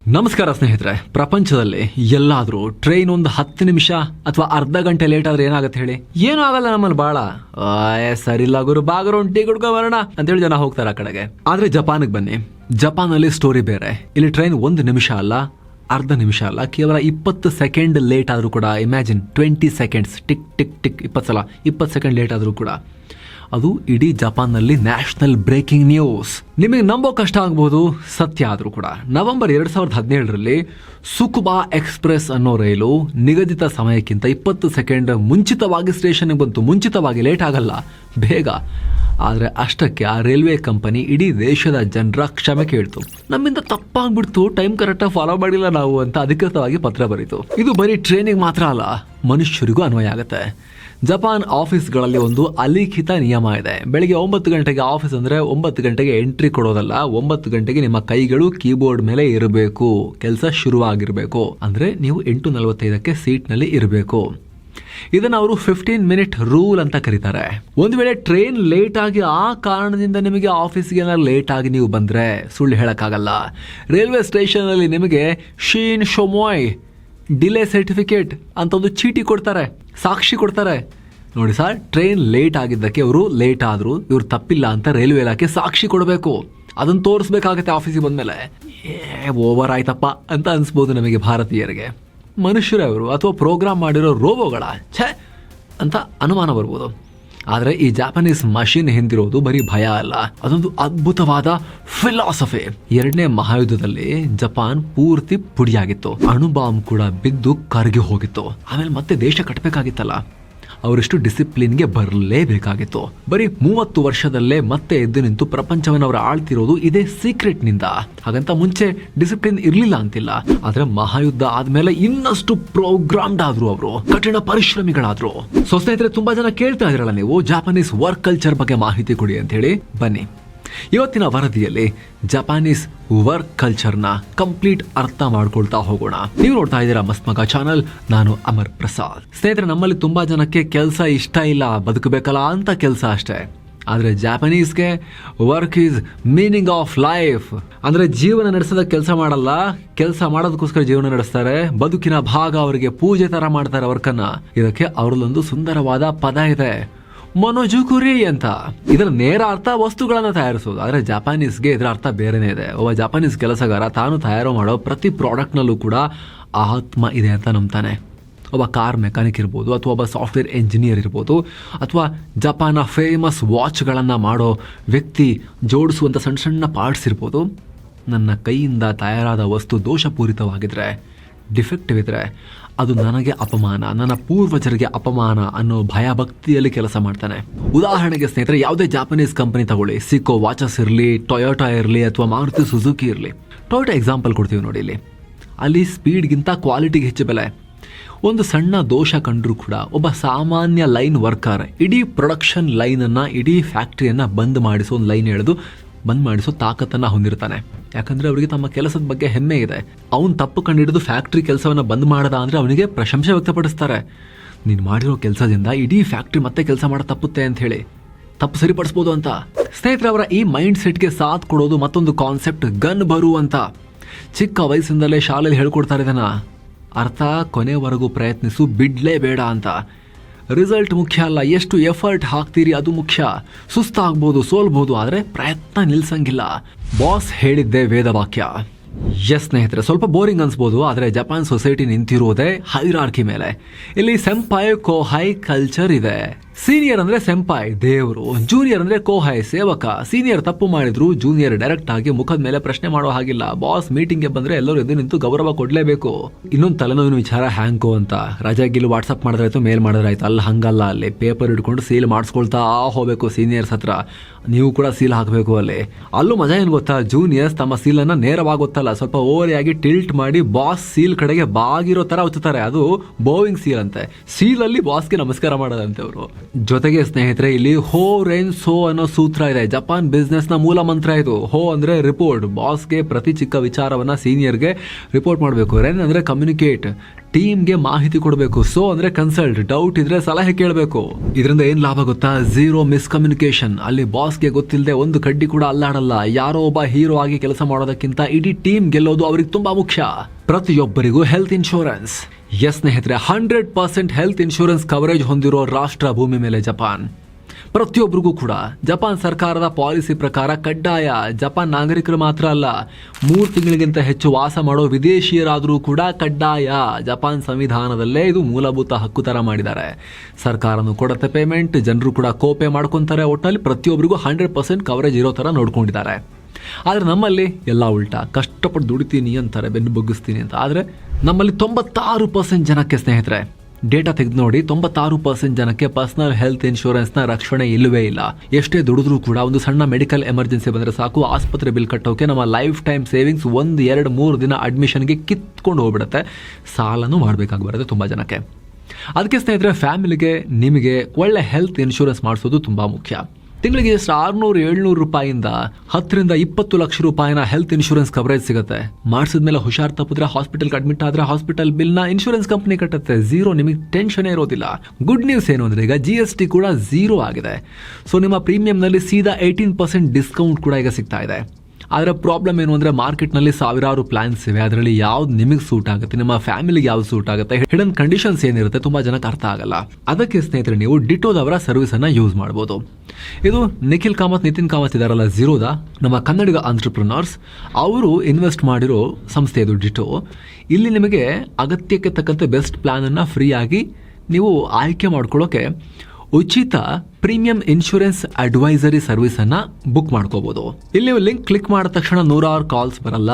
ನಮಸ್ಕಾರ ಸ್ನೇಹಿತರೆ, ಪ್ರಪಂಚದಲ್ಲಿ ಎಲ್ಲಾದರೂ ಟ್ರೈನ್ ಒಂದು ಹತ್ತು ನಿಮಿಷ ಅಥವಾ ಅರ್ಧ ಗಂಟೆ ಲೇಟ್ ಆದ್ರೆ ಏನಾಗುತ್ತೆ ಹೇಳಿ? ಏನೂ ಆಗಲ್ಲ ನಮ್ಮಲ್ಲಿ ಬಹಳ ಸರಿಲ್ಲ ಗುರು, ಬಾಗರು ಟೀ ಕುಡ್ಕೊ ಬರೋಣ ಅಂತ ಹೇಳಿ ಜನ ಹೋಗ್ತಾರೆ ಆ ಕಡೆಗೆ. ಆದ್ರೆ ಜಪಾನ್ಗೆ ಬನ್ನಿ. ಜಪಾನಲ್ಲಿ ಸ್ಟೋರಿ ಬೇರೆ. ಇಲ್ಲಿ ಟ್ರೈನ್ ಒಂದು ನಿಮಿಷ ಅಲ್ಲ, ಅರ್ಧ ನಿಮಿಷ ಅಲ್ಲ, ಕೇವಲ ಇಪ್ಪತ್ತು ಸೆಕೆಂಡ್ ಲೇಟ್ ಆದರೂ ಕೂಡ imagine twenty seconds tick tick tick ಇಪ್ಪತ್ತು ಸಲ, ಇಪ್ಪತ್ತು ಸೆಕೆಂಡ್ ಲೇಟ್ ಆದರೂ ಕೂಡ. ಅದು ಇಡೀ ಜಪಾನ್ನಲ್ಲಿ ನ್ಯಾಷನಲ್ ಬ್ರೇಕಿಂಗ್ ನ್ಯೂಸ್. ನಿಮಗೆ ನಂಬೋ ಕಷ್ಟ ಆಗ್ಬೋದು, ಸತ್ಯ ಆದರೂ ಕೂಡ. ನವೆಂಬರ್ ಎರಡು ಸಾವಿರದ ಹದಿನೇಳರಲ್ಲಿ ಸುಕುಬಾ ಎಕ್ಸ್ಪ್ರೆಸ್ ಅನ್ನೋ ರೈಲು ನಿಗದಿತ ಸಮಯಕ್ಕಿಂತ ಇಪ್ಪತ್ತು ಸೆಕೆಂಡ್ ಮುಂಚಿತವಾಗಿ ಸ್ಟೇಷನ್ಗೆ ಬಂತು. ಮುಂಚಿತವಾಗಿ ಲೇಟ್ ಆಗಲ್ಲ, ಬೇಗ. ಆದರೆ ಅಷ್ಟಕ್ಕೆ ಆ ರೈಲ್ವೆ ಕಂಪನಿ ಇಡೀ ದೇಶದ ಜನರ ಕ್ಷಮೆ ಕೇಳ್ತು. ನಮ್ಮಿಂದ ತಪ್ಪಾಗ್ಬಿಡ್ತು, ಟೈಮ್ ಕರೆಕ್ಟಾಗಿ ಫಾಲೋ ಮಾಡಿಲ್ಲ ನಾವು ಅಂತ ಅಧಿಕೃತವಾಗಿ ಪತ್ರ ಬರೀತು. ಇದು ಬರೀ ಟ್ರೈನಿಗೆ ಮಾತ್ರ ಅಲ್ಲ ಮನುಷ್ಯರಿಗೂ ಅನ್ವಯ ಆಗುತ್ತೆ. ಜಪಾನ್ ಆಫೀಸ್ಗಳಲ್ಲಿ ಒಂದು ಅಲಿಖಿತ ನಿಯಮ ಇದೆ. ಬೆಳಿಗ್ಗೆ ಒಂಬತ್ತು ಗಂಟೆಗೆ ಆಫೀಸ್ ಅಂದರೆ ಒಂಬತ್ತು ಗಂಟೆಗೆ ಎಂಟ್ರಿ ಕೊಡೋದಲ್ಲ, ಒಂಬತ್ತು ಗಂಟೆಗೆ ನಿಮ್ಮ ಕೈಗಳು ಕೀಬೋರ್ಡ್ ಮೇಲೆ ಇರಬೇಕು. ಕೆಲಸ ಶುರುವಾಗಿರಬೇಕು. ಅಂದರೆ ನೀವು ಎಂಟು ನಲವತ್ತೈದಕ್ಕೆ ಸೀಟ್ನಲ್ಲಿ ಇರಬೇಕು. ಇದನ್ನು ಅವರು ಫಿಫ್ಟೀನ್ ಮಿನಿಟ್ ರೂಲ್ ಅಂತ ಕರೀತಾರೆ. ಒಂದು ವೇಳೆ ಟ್ರೈನ್ ಲೇಟ್ ಆಗಿ ಆ ಕಾರಣದಿಂದ ನಿಮಗೆ ಆಫೀಸ್ಗೆ ಲೇಟ್ ಆಗಿ ನೀವು ಬಂದರೆ ಸುಳ್ಳು ಹೇಳೋಕ್ಕಾಗಲ್ಲ. ರೈಲ್ವೆ ಸ್ಟೇಷನಲ್ಲಿ ನಿಮಗೆ ಶೀನ್ ಶೊಮೋಯ್ ಡಿಲೇ ಸರ್ಟಿಫಿಕೇಟ್ ಅಂತ ಒಂದು ಚೀಟಿ ಕೊಡ್ತಾರೆ, ಸಾಕ್ಷಿ ಕೊಡ್ತಾರೆ. ನೋಡಿ ಸರ್ ಟ್ರೈನ್ ಲೇಟ್ ಆಗಿದ್ದಕ್ಕೆ ಅವರು ಲೇಟ್ ಆದ್ರು ಇವ್ರು ತಪ್ಪಿಲ್ಲ ಅಂತ ರೈಲ್ವೆ ಇಲಾಖೆ ಸಾಕ್ಷಿ ಕೊಡಬೇಕು. ಅದನ್ನು ತೋರಿಸ್ಬೇಕಾಗತ್ತೆ ಆಫೀಸಿಗೆ ಬಂದಮೇಲೆ. ಏ ಓವರ್ ಆಯ್ತಪ್ಪ ಅಂತ ಅನಿಸ್ಬೋದು ನಮಗೆ ಭಾರತೀಯರಿಗೆ. ಮನುಷ್ಯರೇ ಅವರು ಅಥವಾ ಪ್ರೋಗ್ರಾಮ್ ಮಾಡಿರೋ ರೋಬೋಗಳ, ಛೆ, ಅಂತ ಅನುಮಾನ ಬರ್ಬೋದು. ಆದರೆ ಈ ಜಾಪನೀಸ್ ಮಷಿನ್ ಹಿಂದಿರೋದು ಬರೀ ಭಯ ಅಲ್ಲ. ಅದೊಂದು ಅದ್ಭುತವಾದ ಫಿಲಾಸಫಿ ಎರಡನೇ ಮಹಾಯುದ್ಧದಲ್ಲಿ ಜಪಾನ್ ಪೂರ್ತಿ ಪುಡಿಯಾಗಿತ್ತು. ಅಣುಬಾಂಬ್ ಕೂಡ ಬಿದ್ದು ಕರಗಿ ಹೋಗಿತ್ತು. ಆಮೇಲೆ ಮತ್ತೆ ದೇಶ ಕಟ್ಟಬೇಕಾಗಿತ್ತಲ್ಲ ಅವರಿಷ್ಟು ಡಿಸಿಪ್ಲಿನ್ಗೆ ಬರಲೇಬೇಕಾಗಿತ್ತು. ಬರೀ ಮೂವತ್ತು ವರ್ಷದಲ್ಲೇ ಮತ್ತೆ ಎದ್ದು ನಿಂತು ಪ್ರಪಂಚವನ್ನು ಅವರು ಆಳ್ತಿರೋದು ಇದೇ ಸೀಕ್ರೆಟ್ನಿಂದ. ಹಾಗಂತ ಮುಂಚೆ ಡಿಸಿಪ್ಲಿನ್ ಇರಲಿಲ್ಲ ಅಂತಿಲ್ಲ. ಆದ್ರೆ ಮಹಾಯುದ್ಧ ಆದ್ಮೇಲೆ ಇನ್ನಷ್ಟು ಪ್ರೋಗ್ರಾಮ್ಡ್ ಆದ್ರು ಅವರು. ಕಠಿಣ ಪರಿಶ್ರಮಿಗಳಾದ್ರು. ಸೊ ಸ್ನೇಹಿತರೆ ತುಂಬಾ ಜನ ಕೇಳ್ತಾ ಇದ್ರಲ್ಲ ನೀವು ಜಾಪನೀಸ್ ವರ್ಕ್ ಕಲ್ಚರ್ ಬಗ್ಗೆ ಮಾಹಿತಿ ಕೊಡಿ ಅಂತ ಹೇಳಿ ಬನ್ನಿ. ಇವತ್ತಿನ ವರದಿಯಲ್ಲಿ ಜಪಾನೀಸ್ ವರ್ಕ್ ಕಲ್ಚರ್ನ ಕಂಪ್ಲೀಟ್ ಅರ್ಥ ಮಾಡ್ಕೊಳ್ತಾ ಹೋಗೋಣ. ನೀವು ನೋಡ್ತಾ ಇದ್ದೀರಾ ಮಸ್ಮಗ ಮಗ ಚಾನಲ್ ನಾನು ಅಮರ್ ಪ್ರಸಾದ್. ಸ್ನೇಹಿತರೆ, ನಮ್ಮಲ್ಲಿ ತುಂಬಾ ಜನಕ್ಕೆ ಕೆಲಸ ಇಷ್ಟ ಇಲ್ಲ, ಬದುಕಬೇಕಲ್ಲ ಅಂತ ಕೆಲಸ ಅಷ್ಟೇ. ಆದರೆ ಜಾಪನೀಸ್ಗೆ work is meaning of life ಅಂದರೆ ಜೀವನ ನಡೆಸೋದ ಕೆಲಸ ಮಾಡಲ್ಲ, ಕೆಲಸ ಮಾಡೋದಕ್ಕೋಸ್ಕರ ಜೀವನ ನಡೆಸ್ತಾರೆ, ಬದುಕಿನ ಭಾಗ ಅವರಿಗೆ ಪೂಜೆ ಥರ ಮಾಡ್ತಾರೆ ವರ್ಕನ್ನು ಇದಕ್ಕೆ ಅವರಲ್ಲೊಂದು ಸುಂದರವಾದ ಪದ ಇದೆ. ಮೊನೋಜುಕುರಿ ಅಂತ. ಇದರ ನೇರ ಅರ್ಥ ವಸ್ತುಗಳನ್ನು ತಯಾರಿಸೋದು. ಆದರೆ ಜಪಾನೀಸ್ಗೆ ಇದರ ಅರ್ಥ ಬೇರೆನೇ ಇದೆ. ಒಬ್ಬ ಜಪಾನೀಸ್ ಕೆಲಸಗಾರ ತಾನು ತಯಾರು ಮಾಡೋ ಪ್ರತಿ ಪ್ರಾಡಕ್ಟ್ನಲ್ಲೂ ಕೂಡ ಆತ್ಮ ಇದೆ ಅಂತ ನಂಬ್ತಾನೆ. ಒಬ್ಬ ಕಾರ್ ಮೆಕ್ಯಾನಿಕ್ ಇರ್ಬೋದು, ಅಥವಾ ಒಬ್ಬ ಸಾಫ್ಟ್ವೇರ್ ಎಂಜಿನಿಯರ್ ಇರ್ಬೋದು, ಅಥವಾ ಜಪಾನ್ನ ಫೇಮಸ್ ವಾಚ್ಗಳನ್ನು ಮಾಡೋ ವ್ಯಕ್ತಿ ಜೋಡಿಸುವಂಥ ಸಣ್ಣ ಸಣ್ಣ ಪಾರ್ಟ್ಸ್ ಇರ್ಬೋದು. ನನ್ನ ಕೈಯಿಂದ ತಯಾರಾದ ವಸ್ತು ದೋಷಪೂರಿತವಾಗಿದ್ರೆ ಡಿಫೆಕ್ಟಿವ್ ಇದ್ದರೆ ಅದು ನನಗೆ ಅಪಮಾನ, ನನ್ನ ಪೂರ್ವಜರಿಗೆ ಅಪಮಾನ ಅನ್ನೋ ಭಯ ಭಕ್ತಿಯಲ್ಲಿ ಕೆಲಸ ಮಾಡ್ತಾನೆ. ಉದಾಹರಣೆಗೆ ಸ್ನೇಹಿತರೆ, ಯಾವುದೇ ಜಾಪನೀಸ್ ಕಂಪನಿ ತಗೊಳ್ಳಿ. ಸಿಕೋ ವಾಚಸ್ ಇರಲಿ ಟೊಯೋಟಾ ಇರಲಿ ಅಥವಾ ಮಾರುತಿ ಸುಜುಕಿ ಇರಲಿ. ಟೊಯೋಟಾ ಎಕ್ಸಾಂಪಲ್ ಕೊಡ್ತೀವಿ ನೋಡಿ ಇಲ್ಲಿ. ಅಲ್ಲಿ ಸ್ಪೀಡ್ಗಿಂತ ಕ್ವಾಲಿಟಿಗೆ ಹೆಚ್ಚು ಬೆಲೆ. ಒಂದು ಸಣ್ಣ ದೋಷ ಕಂಡರೂ ಕೂಡ ಒಬ್ಬ ಸಾಮಾನ್ಯ ಲೈನ್ ವರ್ಕರ್ ಇಡೀ ಪ್ರೊಡಕ್ಷನ್ ಲೈನನ್ನು ಇಡೀ ಫ್ಯಾಕ್ಟ್ರಿಯನ್ನು ಬಂದ್ ಮಾಡಿಸೋ ಒಂದು ಲೈನ್ ಎಳೆದು ಬಂದ್ ಮಾಡಿಸೋ ತಾಕತ್ತನ್ನು ಹೊಂದಿರ್ತಾನೆ. ಯಾಕಂದ್ರೆ ಅವರಿಗೆ ತಮ್ಮ ಕೆಲಸದ ಬಗ್ಗೆ ಹೆಮ್ಮೆ ಇದೆ. ಅವನು ತಪ್ಪು ಕಂಡಿಡಿದು ಫ್ಯಾಕ್ಟ್ರಿ ಕೆಲಸವನ್ನು ಬಂದ್ ಮಾಡದ ಅಂದ್ರೆ ಅವನಿಗೆ ಪ್ರಶಂಸೆ ವ್ಯಕ್ತಪಡಿಸ್ತಾರೆ. ನೀನು ಮಾಡಿರೋ ಕೆಲಸದಿಂದ ಇಡೀ ಫ್ಯಾಕ್ಟ್ರಿ ಮತ್ತೆ ಕೆಲಸ ಮಾಡ ತಪ್ಪುತ್ತೆ ಅಂತ ಹೇಳಿ. ತಪ್ಪು ಸರಿಪಡಿಸ್ಬೋದು ಅಂತ. ಸ್ನೇಹಿತರೆ, ಅವರ ಈ ಮೈಂಡ್ ಸೆಟ್ಗೆ ಸಾಥ್ ಕೊಡೋದು ಮತ್ತೊಂದು ಕಾನ್ಸೆಪ್ಟ್ ಗನ್ ಬರು ಅಂತ. ಚಿಕ್ಕ ವಯಸ್ಸಿಂದಲೇ ಶಾಲೆಯಲ್ಲಿ ಹೇಳ್ಕೊಡ್ತಾರೆ ಇದನ್ನ. ಅರ್ಥ ಕೊನೆವರೆಗೂ ಪ್ರಯತ್ನಿಸು ಬಿಡ್ಲೇ ಬೇಡ ಅಂತ. ರಿಸಲ್ಟ್ ಮುಖ್ಯ ಅಲ್ಲ. ಎಷ್ಟು ಎಫರ್ಟ್ ಹಾಕ್ತೀರಿ ಅದು ಮುಖ್ಯ. ಸುಸ್ತಾಗ್ಬೋದು, ಸೋಲ್ಬೋದು, ಆದರೆ ಪ್ರಯತ್ನ ನಿಲ್ಸಂಗಿಲ್ಲ. ಬಾಸ್ ಹೇಳಿದ್ದೆ ವೇದವಾಕ್ಯ ಎಸ್ ಸ್ನೇಹಿತರೆ, ಸ್ವಲ್ಪ ಬೋರಿಂಗ್ ಅನ್ಸ್ಬೋದು, ಆದರೆ ಜಪಾನ್ ಸೊಸೈಟಿ ನಿಂತಿರುವುದೇ ಹೈರಾರ್ಕಿ ಮೇಲೆ. ಇಲ್ಲಿ ಸೆಂಪಾಯ್ ಕೋಹೈ ಕಲ್ಚರ್ ಇದೆ. ಸೀನಿಯರ್ ಅಂದ್ರೆ ಸೆಂಪಾಯ್ ದೇವರು. ಜೂನಿಯರ್ ಅಂದ್ರೆ ಕೋಹಾಯ್ ಸೇವಕ ಸೀನಿಯರ್ ತಪ್ಪು ಮಾಡಿದ್ರು ಜೂನಿಯರ್ ಡೈರೆಕ್ಟ್ ಆಗಿ ಮುಖದ ಮೇಲೆ ಪ್ರಶ್ನೆ ಮಾಡೋ ಹಾಗಿಲ್ಲ. ಬಾಸ್ ಮೀಟಿಂಗ್ಗೆ ಬಂದ್ರೆ ಎಲ್ಲರೂ ಎದ್ದು ನಿಂತು ಗೌರವ ಕೊಡ್ಲೇಬೇಕು. ಇನ್ನೊಂದು ತಲೆನೋವಿನ ವಿಚಾರ ಹ್ಯಾಂಕು ಅಂತ. ರಜಾಗಿಲ್ಲಿ ವಾಟ್ಸಪ್ ಮಾಡಿದ್ರಾಯ್ತು ಮೇಲ್ ಮಾಡಿದ್ರಾಯ್ತು ಅಲ್ಲಿ, ಹಂಗಲ್ಲ. ಅಲ್ಲಿ ಪೇಪರ್ ಇಟ್ಕೊಂಡು ಸೀಲ್ ಮಾಡಿಸ್ಕೊಳ್ತಾ ಹೋಗಬೇಕು ಸೀನಿಯರ್ಸ್ ಹತ್ರ. ನೀವು ಕೂಡ ಸೀಲ್ ಹಾಕಬೇಕು ಅಲ್ಲಿ. ಅಲ್ಲೂ ಮಜಾ ಏನು ಗೊತ್ತಾ? ಜೂನಿಯರ್ಸ್ ತಮ್ಮ ಸೀಲನ್ನು ನೇರವಾಗಿ ಗೊತ್ತಲ್ಲ ಸ್ವಲ್ಪ ಓವರಿಯಾಗಿ ಟಿಲ್ಟ್ ಮಾಡಿ ಬಾಸ್ ಸೀಲ್ ಕಡೆಗೆ ಬಾಗಿರೋ ತರ ಹಚ್ಚುತ್ತಾರೆ ಅದು ಬೋವಿಂಗ್ ಸೀಲ್ ಅಂತೆ. ಸೀಲಲ್ಲಿ ಬಾಸ್ಗೆ ನಮಸ್ಕಾರ ಮಾಡೋದಂತೆ ಅವರು. ಜೊತೆಗೆ ಸ್ನೇಹಿತರೆ, ಇಲ್ಲಿ ಹೋ ರೇನ್ ಸೋ ಅನ್ನೋ ಸೂತ್ರ ಇದೆ. ಜಪಾನ್ ಬಿಸ್ನೆಸ್ನ ಮೂಲ ಮಂತ್ರ ಇದು. ಹೋ ಅಂದ್ರೆ ರಿಪೋರ್ಟ್ ಬಾಸ್ಗೆ ಪ್ರತಿ ಚಿಕ್ಕ ವಿಚಾರವನ್ನ ಸೀನಿಯರ್ಗೆ ರಿಪೋರ್ಟ್ ಮಾಡಬೇಕು. ರೇನ್ ಅಂದ್ರೆ ಕಮ್ಯುನಿಕೇಟ್ ಟೀಮ್ಗೆ ಮಾಹಿತಿ ಕೊಡಬೇಕು. ಸೊ ಅಂದ್ರೆ ಕನ್ಸಲ್ಟ್ ಡೌಟ್ ಇದ್ರೆ ಸಲಹೆ ಕೇಳಬೇಕು. ಇದರಿಂದ ಏನು ಲಾಭ ಗೊತ್ತಾ? ಝೀರೋ ಮಿಸ್ಕಮ್ಯುನಿಕೇಶನ್ ಅಲ್ಲಿ ಬಾಸ್ಗೆ ಗೊತ್ತಿಲ್ಲದೆ ಒಂದು ಕಡ್ಡಿ ಕೂಡ ಅಲ್ಲಾಡಲ್ಲ. ಯಾರೋ ಒಬ್ಬ ಹೀರೋ ಆಗಿ ಕೆಲಸ ಮಾಡೋದಕ್ಕಿಂತ ಇಡೀ ಟೀಮ್ ಗೆಲ್ಲೋದು ಅವ್ರಿಗೆ ತುಂಬಾ ಮುಖ್ಯ. ಪ್ರತಿಯೊಬ್ಬರಿಗೂ ಹೆಲ್ತ್ ಇನ್ಶೂರೆನ್ಸ್ ಎಸ್ ಸ್ನೇಹಿತರೆ hundred percent health insurance coverage ಹೊಂದಿರೋ ರಾಷ್ಟ್ರ ಭೂಮಿ ಮೇಲೆ ಜಪಾನ್. ಪ್ರತಿಯೊಬ್ಬರಿಗೂ ಕೂಡ ಜಪಾನ್ ಸರ್ಕಾರದ ಪಾಲಿಸಿ ಪ್ರಕಾರ ಕಡ್ಡಾಯ ಜಪಾನ್ ನಾಗರಿಕರು ಮಾತ್ರ ಅಲ್ಲ, ಮೂರು ತಿಂಗಳಿಗಿಂತ ಹೆಚ್ಚು ವಾಸ ಮಾಡೋ ವಿದೇಶಿಯರಾದರೂ ಕೂಡ ಕಡ್ಡಾಯ ಜಪಾನ್ ಸಂವಿಧಾನದಲ್ಲೇ ಇದು ಮೂಲಭೂತ ಹಕ್ಕು ಥರ ಮಾಡಿದ್ದಾರೆ. ಸರ್ಕಾರನು ಕೊಡತ್ತೆ ಪೇಮೆಂಟ್ ಜನರು ಕೂಡ ಕೋಪೆ ಮಾಡ್ಕೊತಾರೆ ಒಟ್ಟಿನಲ್ಲಿ ಪ್ರತಿಯೊಬ್ಬರಿಗೂ ಹಂಡ್ರೆಡ್ ಪರ್ಸೆಂಟ್ ಕವರೇಜ್ ಇರೋ ಥರ ನೋಡ್ಕೊಂಡಿದ್ದಾರೆ. ಆದರೆ ನಮ್ಮಲ್ಲಿ ಎಲ್ಲ ಉಲ್ಟಾ, ಕಷ್ಟಪಟ್ಟು ದುಡಿತೀನಿ ಅಂತಾರೆ, ಬೆನ್ನು ಬಗ್ಗಿಸ್ತೀನಿ ಅಂತ. ಆದರೆ ನಮ್ಮಲ್ಲಿ ತೊಂಬತ್ತಾರು ಪರ್ಸೆಂಟ್ ಜನಕ್ಕೆ ಸ್ನೇಹಿತರೆ ಡೇಟಾ ತೆಗೆದು ನೋಡಿ, ತೊಂಬತ್ತಾರು ಪರ್ಸೆಂಟ್ ಜನಕ್ಕೆ ಪರ್ಸನಲ್ ಹೆಲ್ತ್ ಇನ್ಶೂರೆನ್ಸ್ನ ರಕ್ಷಣೆ ಇಲ್ಲವೇ ಇಲ್ಲ. ಎಷ್ಟೇ ದುಡಿದ್ರೂ ಕೂಡ ಒಂದು ಸಣ್ಣ ಮೆಡಿಕಲ್ ಎಮರ್ಜೆನ್ಸಿ ಬಂದರೆ ಸಾಕು, ಆಸ್ಪತ್ರೆ ಬಿಲ್ ಕಟ್ಟೋಕೆ ನಮ್ಮ ಲೈಫ್ ಟೈಮ್ ಸೇವಿಂಗ್ಸ್ ಒಂದು, ಎರಡು, ಮೂರು ದಿನ ಅಡ್ಮಿಷನ್ಗೆ ಕಿತ್ಕೊಂಡು ಹೋಗ್ಬಿಡುತ್ತೆ. ಸಾಲನೂ ಮಾಡಬೇಕಾಗಿ ಬರುತ್ತೆ ತುಂಬ ಜನಕ್ಕೆ. ಅದಕ್ಕೆ ಸ್ನೇಹಿತರೆ ಫ್ಯಾಮಿಲಿಗೆ ನಿಮಗೆ ಒಳ್ಳೆ ಹೆಲ್ತ್ ಇನ್ಶೂರೆನ್ಸ್ ಮಾಡಿಸೋದು ತುಂಬ ಮುಖ್ಯ. ತಿಂಗಳಿಗೆ ಆರ್ನೂರು, ಏಳ್ನೂರು ರೂಪಾಯಿಂದ ಹತ್ತರಿಂದ ಇಪ್ಪತ್ತು ಲಕ್ಷ ರೂಪಾಯಿನ ಹೆಲ್ತ್ ಇನ್ಶೂರೆನ್ಸ್ ಕವರೇಜ್ ಸಿಗುತ್ತೆ. ಮಾಡಿಸಿದ್ಮೇಲೆ ಹುಷಾರ್ ತಪ್ಪಿದ್ರೆ ಹಾಸ್ಪಿಟಲ್ಗೆ ಅಡ್ಮಿಟ್ ಆದ್ರೆ ಹಾಸ್ಪಿಟಲ್ ಬಿಲ್ನ ಇನ್ಶೂರೆನ್ಸ್ ಕಂಪ್ನಿ ಕಟ್ಟುತ್ತೆ. ಝೀರೋ ನಿಮಗೆ ಟೆನ್ಷನ್ ಇರೋದಿಲ್ಲ. ಗುಡ್ ನ್ಯೂಸ್ ಏನು ಅಂದರೆ ಈಗ ಜಿ ಎಸ್ ಟಿ ಕೂಡ ಝೀರೋ ಆಗಿದೆ. ಸೊ ನಿಮ್ಮ ಪ್ರೀಮಿಯಂನಲ್ಲಿ ಸೀದಾ ಏಯ್ಟೀನ್ ಪರ್ಸೆಂಟ್ ಡಿಸ್ಕೌಂಟ್ ಕೂಡ ಈಗ ಸಿಗ್ತಾ ಇದೆ. ಆದರೆ ಪ್ರಾಬ್ಲಮ್ ಏನು ಅಂದರೆ ಮಾರ್ಕೆಟ್ನಲ್ಲಿ ಸಾವಿರಾರು ಪ್ಲಾನ್ಸ್ ಇವೆ. ಅದರಲ್ಲಿ ಯಾವ್ದು ನಿಮಗೆ ಸೂಟ್ ಆಗುತ್ತೆ? ನಿಮ್ಮ ಫ್ಯಾಮಿಲಿಗೆ ಯಾವ್ದು ಸೂಟ್ ಆಗುತ್ತೆ? ಹಿಡನ್ ಕಂಡೀಷನ್ಸ್ ಏನಿರುತ್ತೆ? ತುಂಬ ಜನಕ್ಕೆ ಅರ್ಥ ಆಗಲ್ಲ. ಅದಕ್ಕೆ ಸ್ನೇಹಿತರೆ, ನೀವು ಡಿಟೋದವರ ಸರ್ವಿಸನ್ನು ಯೂಸ್ ಮಾಡ್ಬೋದು. ಇದು ನಿಖಿಲ್ ಕಾಮತ್, ನಿತಿನ್ ಕಾಮತ್ ಇದಾರಲ್ಲ ಝೀರೋದ ನಮ್ಮ ಕನ್ನಡಿಗ ಆಂಟ್ರಪ್ರಿನರ್ಸ್ ಅವರು ಇನ್ವೆಸ್ಟ್ ಮಾಡಿರೋ ಸಂಸ್ಥೆ ಇದು ಡಿಟೋ ಇಲ್ಲಿ ನಿಮಗೆ ಅಗತ್ಯಕ್ಕೆ ತಕ್ಕಂತೆ ಬೆಸ್ಟ್ ಪ್ಲಾನನ್ನು ಫ್ರೀಯಾಗಿ ನೀವು ಆಯ್ಕೆ ಮಾಡ್ಕೊಳ್ಳೋಕೆ ಉಚಿತ ಪ್ರೀಮಿಯಂ ಇನ್ಶೂರೆನ್ಸ್ ಅಡ್ವೈಸರಿ ಸರ್ವಿಸನ್ನು ಬುಕ್ ಮಾಡ್ಕೋಬಹುದು ಇಲ್ಲಿ ಲಿಂಕ್ ಕ್ಲಿಕ್ ಮಾಡಿದ ತಕ್ಷಣ ನೂರಾರು ಕಾಲ್ಸ್ ಬರಲ್ಲ.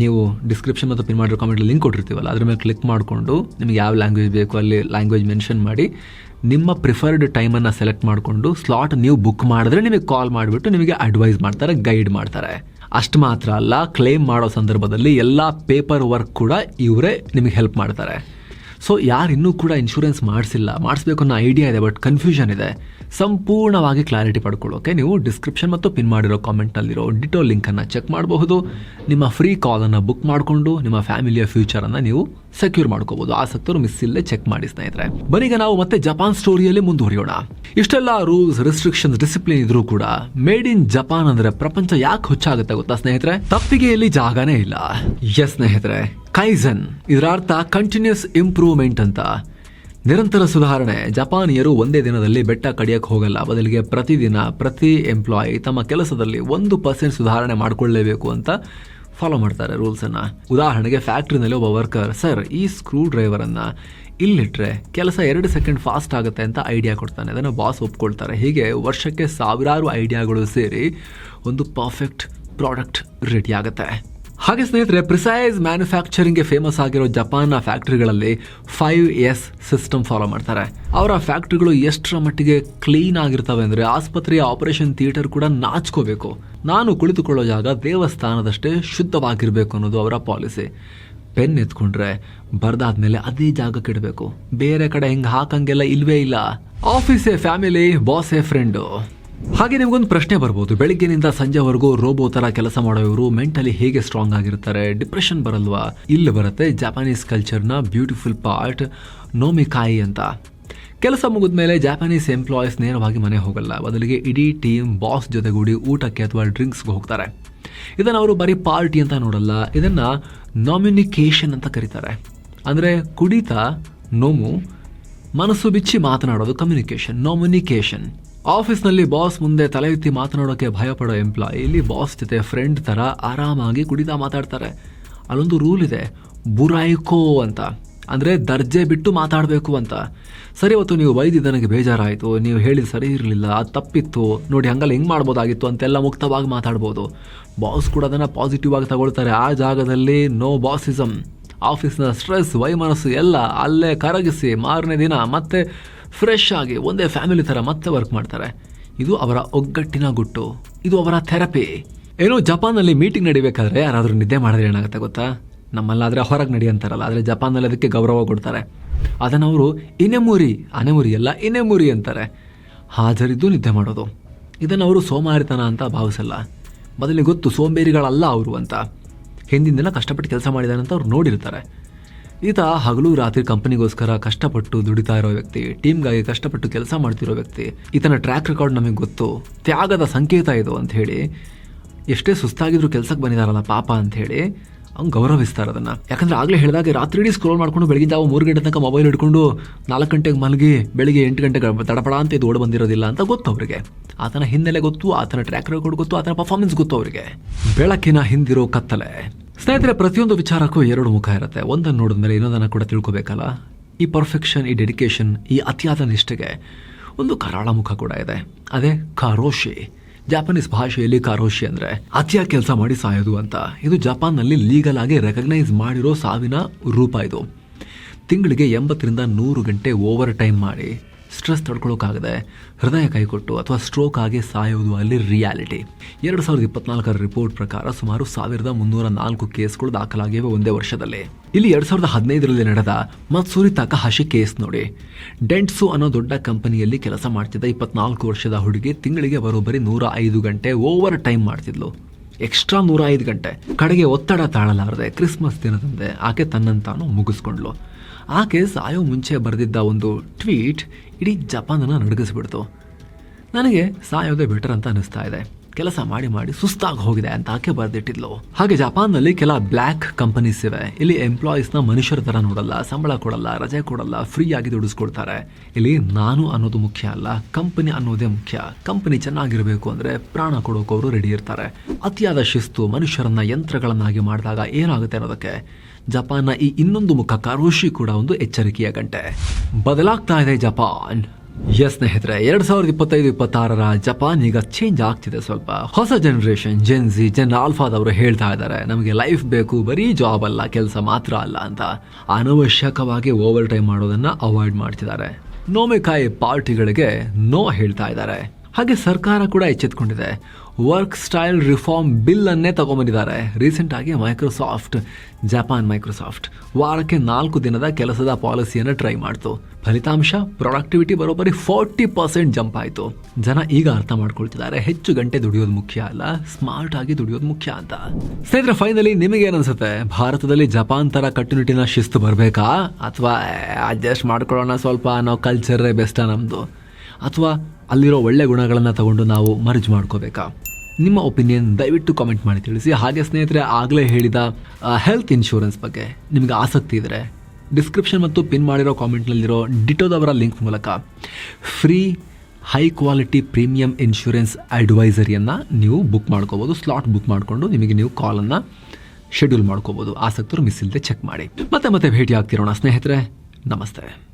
ನೀವು ಡಿಸ್ಕ್ರಿಪ್ಷನ್ ಮತ್ತು ಪಿನ್ ಮಾಡಿರೋ ಕಾಮೆಂಟ್ ಲಿಂಕ್ ಕೊಟ್ಟಿರ್ತೀವಲ್ಲ, ಅದ್ರ ಮೇಲೆ ಕ್ಲಿಕ್ ಮಾಡಿಕೊಂಡು ನಿಮ್ಗೆ ಯಾವ ಲ್ಯಾಂಗ್ವೇಜ್ ಬೇಕು ಅಲ್ಲಿ ಲ್ಯಾಂಗ್ವೇಜ್ ಮೆನ್ಷನ್ ಮಾಡಿ ನಿಮ್ಮ ಪ್ರಿಫರ್ಡ್ ಟೈಮನ್ನು ಸೆಲೆಕ್ಟ್ ಮಾಡಿಕೊಂಡು ಸ್ಲಾಟ್ ನೀವು ಬುಕ್ ಮಾಡಿದ್ರೆ ನಿಮಗೆ ಕಾಲ್ ಮಾಡಿಬಿಟ್ಟು ನಿಮಗೆ ಅಡ್ವೈಸ್ ಮಾಡ್ತಾರೆ ಗೈಡ್ ಮಾಡ್ತಾರೆ. ಅಷ್ಟು ಮಾತ್ರ ಅಲ್ಲ ಕ್ಲೇಮ್ ಮಾಡೋ ಸಂದರ್ಭದಲ್ಲಿ ಎಲ್ಲ ಪೇಪರ್ ವರ್ಕ್ ಕೂಡ ಇವರೇ ನಿಮಗೆ ಹೆಲ್ಪ್ ಮಾಡ್ತಾರೆ. ಸೊ ಯಾರು ಇನ್ನೂ ಕೂಡ ಇನ್ಶೂರೆನ್ಸ್ ಮಾಡಿಸಿಲ್ಲ. ಮಾಡಿಸ್ಬೇಕು ಅನ್ನೋ ಐಡಿಯಾ ಇದೆ ಬಟ್ ಕನ್ಫ್ಯೂಷನ್ ಇದೆ. ಸಂಪೂರ್ಣವಾಗಿ ಕ್ಲಾರಿಟಿ ಪಡ್ಕೊಳ್ಳೋಕೆ ನೀವು ಡಿಸ್ಕ್ರಿಪ್ಷನ್ ಮತ್ತು ಪಿನ್ ಮಾಡಿರೋ ಕಾಮೆಂಟ್ನಲ್ಲಿರೋ ಡಿಟೋ ಲಿಂಕನ್ನು ಚೆಕ್ ಮಾಡಬಹುದು. ನಿಮ್ಮ ಫ್ರೀ ಕಾಲನ್ನು ಬುಕ್ ಮಾಡಿಕೊಂಡು, ನಿಮ್ಮ ಫ್ಯಾಮಿಲಿಯ ಫ್ಯೂಚರನ್ನು ನೀವು ಸೆಕ್ಯೂರ್ ಮಾಡ್ಕೋಬಹುದು ಆಸಕ್ತರು ಮಿಸ್ ಇಲ್ಲೇ ಚೆಕ್ ಮಾಡಿ ಸ್ನೇಹಿತರೆ. ಬನೀಗ ನಾವು ಮತ್ತೆ ಜಪಾನ್ ಸ್ಟೋರಿಯಲ್ಲಿ ಮುಂದುವರಿಯೋಣ. ಇಷ್ಟೆಲ್ಲ ರೂಲ್ಸ್ ರೆಸ್ಟ್ರಿಕ್ಷನ್ಸ್ ಡಿಸಿಪ್ಲಿನ್ ಇದ್ರೂ ಕೂಡ ಮೇಡ್ ಇನ್ ಜಪಾನ್ ಅಂದ್ರೆ ಪ್ರಪಂಚ ಯಾಕೆ ಹುಚ್ಚಾಗುತ್ತೆ ಗೊತ್ತಾ ಸ್ನೇಹಿತರೆ? ತಪ್ಪಿಗೆ ಇಲ್ಲಿ ಜಾಗನೇ ಇಲ್ಲ. ಎಸ್ ಸ್ನೇಹಿತರೆ ಕೈಸನ್ ಇದರ ಅರ್ಥ ಕಂಟಿನ್ಯೂಸ್ ಇಂಪ್ರೂವ್ಮೆಂಟ್ ಅಂತ ನಿರಂತರ ಸುಧಾರಣೆ. ಜಪಾನಿಯರು ಒಂದೇ ದಿನದಲ್ಲಿ ಬೆಟ್ಟ ಕಡಿಯಕ್ಕೆ ಹೋಗಲ್ಲ. ಬದಲಿಗೆ ಪ್ರತಿದಿನ ಪ್ರತಿ ಎಂಪ್ಲಾಯಿ ತಮ್ಮ ಕೆಲಸದಲ್ಲಿ ಒಂದು ಪರ್ಸೆಂಟ್ ಸುಧಾರಣೆ ಮಾಡಿಕೊಳ್ಳಲೇಬೇಕು ಅಂತ ಫಾಲೋ ಮಾಡ್ತಾರೆ ರೂಲ್ಸನ್ನು ಉದಾಹರಣೆಗೆ ಫ್ಯಾಕ್ಟ್ರಿನಲ್ಲಿ ಒಬ್ಬ ವರ್ಕರ್ ಸರ್ ಈ ಸ್ಕ್ರೂ ಡ್ರೈವರನ್ನು ಇಲ್ಲಿಟ್ಟರೆ ಕೆಲಸ ಎರಡು ಸೆಕೆಂಡ್ ಫಾಸ್ಟ್ ಆಗುತ್ತೆ ಅಂತ ಐಡಿಯಾ ಕೊಡ್ತಾನೆ. ಅದನ್ನು ಬಾಸ್ ಒಪ್ಕೊಳ್ತಾರೆ. ಹೀಗೆ ವರ್ಷಕ್ಕೆ ಸಾವಿರಾರು ಐಡಿಯಾಗಳು ಸೇರಿ ಒಂದು ಪರ್ಫೆಕ್ಟ್ ಪ್ರಾಡಕ್ಟ್ ರೆಡಿ ಆಗುತ್ತೆ. ಹಾಗೆ ಸ್ನೇಹಿತರೆ ಪ್ರಿಸೈಸ್ ಮ್ಯಾನುಫ್ಯಾಕ್ಚರಿಂಗ್ಗೆ ಫೇಮಸ್ ಆಗಿರೋ ಜಪಾನ್ನ ಫ್ಯಾಕ್ಟ್ರಿಗಳಲ್ಲಿ ಫೈವ್ ಎಸ್ ಸಿಸ್ಟಮ್ ಫಾಲೋ ಮಾಡ್ತಾರೆ. ಅವರ ಫ್ಯಾಕ್ಟ್ರಿಗಳು ಎಷ್ಟರ ಮಟ್ಟಿಗೆ ಕ್ಲೀನ್ ಆಗಿರ್ತವೆ ಅಂದರೆ ಆಸ್ಪತ್ರೆಯ ಆಪರೇಷನ್ ಥಿಯೇಟರ್ ಕೂಡ ನಾಚ್ಕೋಬೇಕು. ನಾನು ಕುಳಿತುಕೊಳ್ಳೋ ಜಾಗ ದೇವಸ್ಥಾನದಷ್ಟೇ ಶುದ್ಧವಾಗಿರಬೇಕು ಅನ್ನೋದು ಅವರ ಪಾಲಿಸಿ ಪೆನ್ ಎತ್ಕೊಂಡ್ರೆ ಬರ್ದಾದ್ಮೇಲೆ ಅದೇ ಜಾಗಕ್ಕೆ ಇಡಬೇಕು. ಬೇರೆ ಕಡೆ ಹಿಂಗೆ ಹಾಕಂಗೆಲ್ಲ ಇಲ್ವೇ ಇಲ್ಲ. ಆಫೀಸೇ ಫ್ಯಾಮಿಲಿ ಬಾಸೇ ಫ್ರೆಂಡು ಹಾಗೆ ನಿಮಗೊಂದು ಪ್ರಶ್ನೆ ಬರ್ಬೋದು. ಬೆಳಗ್ಗೆನಿಂದ ಸಂಜೆವರೆಗೂ ರೋಬೋ ತರ ಕೆಲಸ ಮಾಡೋವರು ಮೆಂಟಲಿ ಹೇಗೆ ಸ್ಟ್ರಾಂಗ್ ಆಗಿರ್ತಾರೆ? ಡಿಪ್ರೆಷನ್ ಬರಲ್ವಾ? ಇಲ್ಲಿ ಬರುತ್ತೆ ಜಪಾನೀಸ್ ಕಲ್ಚರ್ನ ಬ್ಯೂಟಿಫುಲ್ ಪಾರ್ಟ್ ನೋಮಿಕಾಯಿ ಅಂತ. ಕೆಲಸ ಮುಗಿದ ಮೇಲೆ ಜಾಪಾನೀಸ್ ಎಂಪ್ಲಾಯೀಸ್ ನೇರವಾಗಿ ಮನೆ ಹೋಗಲ್ಲ. ಬದಲಿಗೆ ಇಡೀ ಟೀಮ್, ಬಾಸ್ ಜೊತೆಗೂಡಿ ಊಟಕ್ಕೆ ಅಥವಾ ಡ್ರಿಂಕ್ಸ್ಗೆ ಹೋಗ್ತಾರೆ. ಇದನ್ನು ಅವರು ಬರೀ ಪಾರ್ಟಿ ಅಂತ ನೋಡಲ್ಲ. ಇದನ್ನು ನಾಮಿನಿಕೇಶನ್ ಅಂತ ಕರೀತಾರೆ. ಅಂದರೆ ಕುಡಿತ ನೋಮು ಮನಸ್ಸು ಬಿಚ್ಚಿ ಮಾತನಾಡೋದು ಕಮ್ಯುನಿಕೇಷನ್ ನಾಮಿನಿಕೇಶನ್ ಆಫೀಸ್ನಲ್ಲಿ ಬಾಸ್ ಮುಂದೆ ತಲೆ ಎತ್ತಿ ಮಾತನಾಡೋಕೆ ಭಯಪಡೋ ಎಂಪ್ಲಾಯಿ ಇಲ್ಲಿ ಬಾಸ್ ಜೊತೆ ಫ್ರೆಂಡ್ ಥರ ಆರಾಮಾಗಿ ಕುಡಿತಾ ಮಾತಾಡ್ತಾರೆ. ಅಲ್ಲೊಂದು ರೂಲ್ ಇದೆ ಬುರಾಯ್ಕೋ ಅಂತ. ಅಂದರೆ ದರ್ಜೆ ಬಿಟ್ಟು ಮಾತಾಡಬೇಕು ಅಂತ. ಸರಿ ಇವತ್ತು ನೀವು ಬೈದಿದ್ದ ನನಗೆ ಬೇಜಾರಾಯಿತು, ನೀವು ಹೇಳಿದ ಸರಿ ಇರಲಿಲ್ಲ, ಅದು ತಪ್ಪಿತ್ತು, ನೋಡಿ ಹಂಗಲ್ಲ ಹೆಂಗೆ ಮಾಡ್ಬೋದಾಗಿತ್ತು ಅಂತೆಲ್ಲ ಮುಕ್ತವಾಗಿ ಮಾತಾಡ್ಬೋದು. ಬಾಸ್ ಕೂಡ ಅದನ್ನು ಪಾಸಿಟಿವ್ ಆಗಿ ತಗೊಳ್ತಾರೆ, ಆ ಜಾಗದಲ್ಲಿ ನೋ ಬಾಸಿಸಮ್ ಆಫೀಸ್ನ ಸ್ಟ್ರೆಸ್, ವೈಮನಸ್ಸು ಎಲ್ಲ ಅಲ್ಲೇ ಕರಗಿಸಿ, ಮಾರನೇ ದಿನ ಮತ್ತೆ ಫ್ರೆಶ್ ಆಗಿ ಒಂದೇ ಫ್ಯಾಮಿಲಿ ಥರ ಮತ್ತೆ ವರ್ಕ್ ಮಾಡ್ತಾರೆ. ಇದು ಅವರ ಒಗ್ಗಟ್ಟಿನ ಗುಟ್ಟು. ಇದು ಅವರ ಥೆರಪಿ ಏನೋ ಜಪಾನಲ್ಲಿ ಮೀಟಿಂಗ್ ನಡಿಬೇಕಾದ್ರೆ ಯಾರಾದರೂ ನಿದ್ದೆ ಮಾಡಿದ್ರೆ ಏನಾಗುತ್ತೆ ಗೊತ್ತಾ? ನಮ್ಮಲ್ಲಾದರೆ ಹೊರಗೆ ನಡಿ ಅಂತಾರಲ್ಲ, ಆದರೆ ಜಪಾನಲ್ಲಿ ಅದಕ್ಕೆ ಗೌರವ ಕೊಡ್ತಾರೆ. ಅದನ್ನು ಅವರು ಇನೆಮುರಿ, ಅನೆಮುರಿ ಅಲ್ಲ, ಇನೆಮುರಿ ಅಂತಾರೆ. ಹಾಜರಿದ್ದು ನಿದ್ದೆ ಮಾಡೋದು. ಇದನ್ನು ಅವರು ಸೋಮಾರಿತನ ಅಂತ ಭಾವಿಸಲ್ಲ. ಬದಲಿಗೆ ಗೊತ್ತು, ಸೋಂಬೇರಿಗಳಲ್ಲ ಅವರು ಅಂತ. ಹಿಂದಿನ ದಿನ ಕಷ್ಟಪಟ್ಟು ಕೆಲಸ ಮಾಡಿದಾನಂತ ಅವ್ರು ನೋಡಿರ್ತಾರೆ. ಈತ ಹಗಲು ರಾತ್ರಿ ಕಂಪನಿಗೋಸ್ಕರ ಕಷ್ಟಪಟ್ಟು ದುಡಿತಾ ಇರೋ ವ್ಯಕ್ತಿ, ಟೀಮ್ಗಾಗಿ ಕಷ್ಟಪಟ್ಟು ಕೆಲಸ ಮಾಡ್ತಿರೋ ವ್ಯಕ್ತಿ, ಈತನ ಟ್ರ್ಯಾಕ್ ರೆಕಾರ್ಡ್ ನಮಗೆ ಗೊತ್ತು. ತ್ಯಾಗದ ಸಂಕೇತ ಇದು ಅಂತ ಹೇಳಿ, ಎಷ್ಟೇ ಸುಸ್ತಾಗಿದ್ರು ಕೆಲ್ಸಕ್ಕೆ ಬಂದಿದಾರಲ್ಲ ಪಾಪ ಅಂತ ಹೇಳಿ ಅವ್ನು ಗೌರವಿಸ್ತಾರೆ ಅದನ್ನ ಯಾಕಂದ್ರೆ ಆಗ್ಲೇ ಹೇಳಿದಾಗ ರಾತ್ರಿ ಇಡೀ ಸ್ಕ್ರೋಲ್ ಮಾಡ್ಕೊಂಡು ಬೆಳಗಿನ ಜಾವ ಮೂರು ಗಂಟೆ ತನಕ ಮೊಬೈಲ್ ಹಿಡ್ಕೊಂಡು ನಾಲ್ಕು ಗಂಟೆಗೆ ಮಲಗಿ ಬೆಳಿಗ್ಗೆ ಎಂಟು ಗಂಟೆಗೆ ತಡಪಡ ಅಂತ ಇದು ಓಡಿ ಬಂದಿರೋದಿಲ್ಲ ಅಂತ ಗೊತ್ತು ಅವರಿಗೆ. ಆತನ ಹಿನ್ನೆಲೆ ಗೊತ್ತು, ಆತನ ಟ್ರ್ಯಾಕ್ ರೆಕಾರ್ಡ್ ಗೊತ್ತು, ಆತನ ಪರ್ಫಾರ್ಮೆನ್ಸ್ ಗೊತ್ತು ಅವರಿಗೆ. ಬೆಳಕಿನ ಹಿಂದಿರೋ ಕತ್ತಲೆ. ಸ್ನೇಹಿತರೆ, ಪ್ರತಿಯೊಂದು ವಿಚಾರಕ್ಕೂ ಎರಡು ಮುಖ ಇರುತ್ತೆ. ಒಂದನ್ನು ನೋಡಿದ್ಮೇಲೆ ಇನ್ನೊಂದನ್ನು ಕೂಡ ತಿಳ್ಕೊಬೇಕಲ್ಲ? ಈ ಪರ್ಫೆಕ್ಷನ್ ಈ ಡೆಡಿಕೇಶನ್ ಈ ಅತಿಯಾದ ನಿಷ್ಠೆಗೆ ಒಂದು ಕರಾಳ ಮುಖ ಕೂಡ ಇದೆ. ಅದೇ ಕಾರೋಶಿ. ಜಾಪನೀಸ್ ಭಾಷೆಯಲ್ಲಿ ಕಾರೋಶಿ ಅಂದರೆ ಅತಿಯಾಗಿ ಕೆಲಸ ಮಾಡಿ ಸಾಯೋದು ಅಂತ. ಇದು ಜಪಾನ್ನಲ್ಲಿ ಲೀಗಲ್ ಆಗಿ ರೆಕಗ್ನೈಸ್ ಮಾಡಿರೋ ಸಾವಿನ ರೂಪ ಇದು. ತಿಂಗಳಿಗೆ ಎಂಬತ್ತರಿಂದ ನೂರು ಗಂಟೆ ಓವರ್ ಟೈಮ್ ಮಾಡಿ. ಸ್ಟ್ರೆಸ್ ತಡ್ಕೊಳ್ಳೋಕ್ಕಾಗದೆ ಹೃದಯ ಕೈಕೊಟ್ಟು ಅಥವಾ ಸ್ಟ್ರೋಕ್ ಆಗಿ ಸಾಯೋದು ಅಲ್ಲಿ ರಿಯಾಲಿಟಿ. ಎರಡು ಸಾವಿರದ ಇಪ್ಪತ್ನಾಲ್ಕರ ರಿಪೋರ್ಟ್ ಪ್ರಕಾರ ಸುಮಾರು ಸಾವಿರದ ಮುನ್ನೂರ ನಾಲ್ಕು ಕೇಸ್ಗಳು ದಾಖಲಾಗಿವೆ ಒಂದೇ ವರ್ಷದಲ್ಲಿ. ಇಲ್ಲಿ ಎರಡು ಸಾವಿರದ ಹದಿನೈದರಲ್ಲಿ ನಡೆದ ಮತ್ಸೂರಿ ತಕಹಾಶಿ ಕೇಸ್ ನೋಡಿ. ಡೆಂಟ್ಸು ಅನ್ನೋ ದೊಡ್ಡ ಕಂಪನಿಯಲ್ಲಿ ಕೆಲಸ ಮಾಡ್ತಿದ್ದ ಇಪ್ಪತ್ನಾಲ್ಕು ವರ್ಷದ ಹುಡುಗಿ ತಿಂಗಳಿಗೆ ಬರೋಬ್ಬರಿ ನೂರ ಐದು ಗಂಟೆ ಓವರ್ ಟೈಮ್ ಮಾಡ್ತಿದ್ಲು. ಎಕ್ಸ್ಟ್ರಾ ನೂರ ಐದು ಗಂಟೆ. ಕಡೆಗೆ ಒತ್ತಡ ತಾಳಲಾರದೆ ಕ್ರಿಸ್ಮಸ್ ದಿನದಂದೇ ಆಕೆ ತನ್ನಂತಾನು ತಾನು ಮುಗಿಸ್ಕೊಂಡ್ಲು. ಆಕೆ ಸಾಯೋ ಮುಂಚೆ ಬರೆದಿದ್ದ ಒಂದು ಟ್ವೀಟ್ ಇಡೀ ಜಪಾನನ್ನು ನಡಗಿಸ್ಬಿಡ್ತು. ನನಗೆ ಸಾಯೋದೇ ಬೆಟರ್ ಅಂತ ಅನಿಸ್ತಾ ಇದೆ. ಕೆಲಸ ಮಾಡಿ ಮಾಡಿ ಸುಸ್ತಾಗಿ ಹೋಗಿದೆ ಅಂತ ಆಕೆ ಬರೆದಿಟ್ಟಿದ್ಲು. ಹಾಗೆ ಜಪಾನ್ನಲ್ಲಿ ಕೆಲ ಬ್ಲ್ಯಾಕ್ ಕಂಪನೀಸ್ ಇವೆ. ಇಲ್ಲಿ ಎಂಪ್ಲಾಯೀಸ್ನ ಮನುಷ್ಯರ ಥರ ನೋಡಲ್ಲ, ಸಂಬಳ ಕೊಡಲ್ಲ, ರಜೆ ಕೊಡಲ್ಲ ಫ್ರೀ ಆಗಿ ದುಡಿಸ್ಕೊಡ್ತಾರೆ. ಇಲ್ಲಿ ನಾನು ಅನ್ನೋದು ಮುಖ್ಯ ಅಲ್ಲ ಕಂಪನಿ ಅನ್ನೋದೇ ಮುಖ್ಯ. ಕಂಪನಿ ಚೆನ್ನಾಗಿರಬೇಕು ಅಂದರೆ ಪ್ರಾಣ ಕೊಡೋಕೆ ಅವರು ರೆಡಿ ಇರ್ತಾರೆ. ಅತಿಯಾದ ಶಿಸ್ತು ಮನುಷ್ಯರನ್ನ ಯಂತ್ರಗಳನ್ನಾಗಿ ಮಾಡಿದಾಗ ಏನಾಗುತ್ತೆ ಅನ್ನೋದಕ್ಕೆ ಜಪಾನ್ನ ಈ ಇನ್ನೊಂದು ಮುಖ ಕಾರೋಶಿ ಕೂಡ ಒಂದು ಎಚ್ಚರಿಕೆಯ ಗಂಟೆ. ಬದಲಾಗ್ತಾ ಇದೆ ಜಪಾನ್. ಎಸ್ ಸ್ನೇಹಿತರೆ, ಎರಡ್ ಸಾವಿರದ ಇಪ್ಪತ್ತೈದು, ಇಪ್ಪತ್ತಾರರ ಜಪಾನ್ ಈಗ ಚೇಂಜ್ ಆಗ್ತಿದೆ ಸ್ವಲ್ಪ. ಹೊಸ ಜನರೇಷನ್ ಜೆನ್ ಜಿ ಜೆನ್ ಆಲ್ಫಾದವರು ಹೇಳ್ತಾ ಇದ್ದಾರೆ, ನಮಗೆ ಲೈಫ್ ಬೇಕು, ಬರೀ ಜಾಬ್ ಅಲ್ಲ, ಕೆಲಸ ಮಾತ್ರ ಅಲ್ಲ ಅಂತ. ಅನವಶ್ಯಕವಾಗಿ ಓವರ್ ಟೈಮ್ ಮಾಡೋದನ್ನ ಅವಾಯ್ಡ್ ಮಾಡ್ತಿದ್ದಾರೆ. ನೋಮೆಕಾಯಿ ಪಾರ್ಟಿಗಳಿಗೆ ನೋ ಹೇಳ್ತಾ ಇದ್ದಾರೆ. ಹಾಗೆ ಸರ್ಕಾರ ಕೂಡ ಎಚ್ಚೆತ್ಕೊಂಡಿದೆ. ವರ್ಕ್ ಸ್ಟೈಲ್ ರಿಫಾರ್ಮ್ ಬಿಲ್ ಅನ್ನೇ ತಗೊಂಬಂದಿದ್ದಾರೆ. ರೀಸೆಂಟ್ ಆಗಿ ಮೈಕ್ರೋಸಾಫ್ಟ್ ಜಪಾನ್ ಮೈಕ್ರೋಸಾಫ್ಟ್ ವಾರಕ್ಕೆ ನಾಲ್ಕು ದಿನದ ಕೆಲಸದ ಪಾಲಿಸಿಯನ್ನು ಟ್ರೈ ಮಾಡ್ತು. ಫಲಿತಾಂಶ ಪ್ರೊಡಕ್ಟಿವಿಟಿ ಬರೋಬ್ಬರಿ ಫೋರ್ಟಿ ಪರ್ಸೆಂಟ್ ಜಂಪ್ ಆಯಿತು. ಜನ ಈಗ ಅರ್ಥ ಮಾಡ್ಕೊಳ್ತಿದ್ದಾರೆ, ಹೆಚ್ಚು ಗಂಟೆ ದುಡಿಯೋದು ಮುಖ್ಯ ಅಲ್ಲ ಸ್ಮಾರ್ಟ್ ಆಗಿ ದುಡಿಯೋದು ಮುಖ್ಯ ಅಂತ. ಸ್ನೇಹಿತರೆ ಫೈನಲಿ ನಿಮಗೆ ಏನನ್ಸುತ್ತೆ ಭಾರತದಲ್ಲಿ ಜಪಾನ್ ತರ ಕಟ್ಟುನಿಟ್ಟಿನ ಶಿಸ್ತು ಬರಬೇಕಾ? ಅಥವಾ ಅಡ್ಜಸ್ಟ್ ಮಾಡ್ಕೊಳ್ಳೋಣ ಸ್ವಲ್ಪ ಅನ್ನೋ ಕಲ್ಚರೇ ಬೆಸ್ಟಾ ನಮ್ಮದು ಅಥವಾ ಅಲ್ಲಿರೋ ಒಳ್ಳೆ ಗುಣಗಳನ್ನು ತಗೊಂಡು ನಾವು ಮರ್ಜ್ ಮಾಡ್ಕೋಬೇಕಾ? ನಿಮ್ಮ ಒಪಿನಿಯನ್ ದಯವಿಟ್ಟು ಕಾಮೆಂಟ್ ಮಾಡಿ ತಿಳಿಸಿ. ಹಾಗೆ ಸ್ನೇಹಿತರೆ, ಆಗಲೇ ಹೇಳಿದ ಹೆಲ್ತ್ ಇನ್ಶೂರೆನ್ಸ್ ಬಗ್ಗೆ ನಿಮಗೆ ಆಸಕ್ತಿ ಇದ್ದರೆ ಡಿಸ್ಕ್ರಿಪ್ಷನ್ ಮತ್ತು ಪಿನ್ ಮಾಡಿರೋ ಕಾಮೆಂಟ್ನಲ್ಲಿರೋ ಡಿಟೋದವರ ಲಿಂಕ್ ಮೂಲಕ free, high quality premium insurance ಅಡ್ವೈಸರಿಯನ್ನು ನೀವು ಬುಕ್ ಮಾಡ್ಕೋಬೋದು. ಸ್ಲಾಟ್ ಬುಕ್ ಮಾಡಿಕೊಂಡು ನಿಮಗೆ ನೀವು ಕಾಲನ್ನು ಶೆಡ್ಯೂಲ್ ಮಾಡ್ಕೋಬೋದು. ಆಸಕ್ತರು ಮಿಸ್ ಇಲ್ಲದೆ ಚೆಕ್ ಮಾಡಿ. ಮತ್ತೆ ಮತ್ತೆ ಭೇಟಿ ಆಗ್ತಿರೋಣ ಸ್ನೇಹಿತರೆ. ನಮಸ್ತೆ.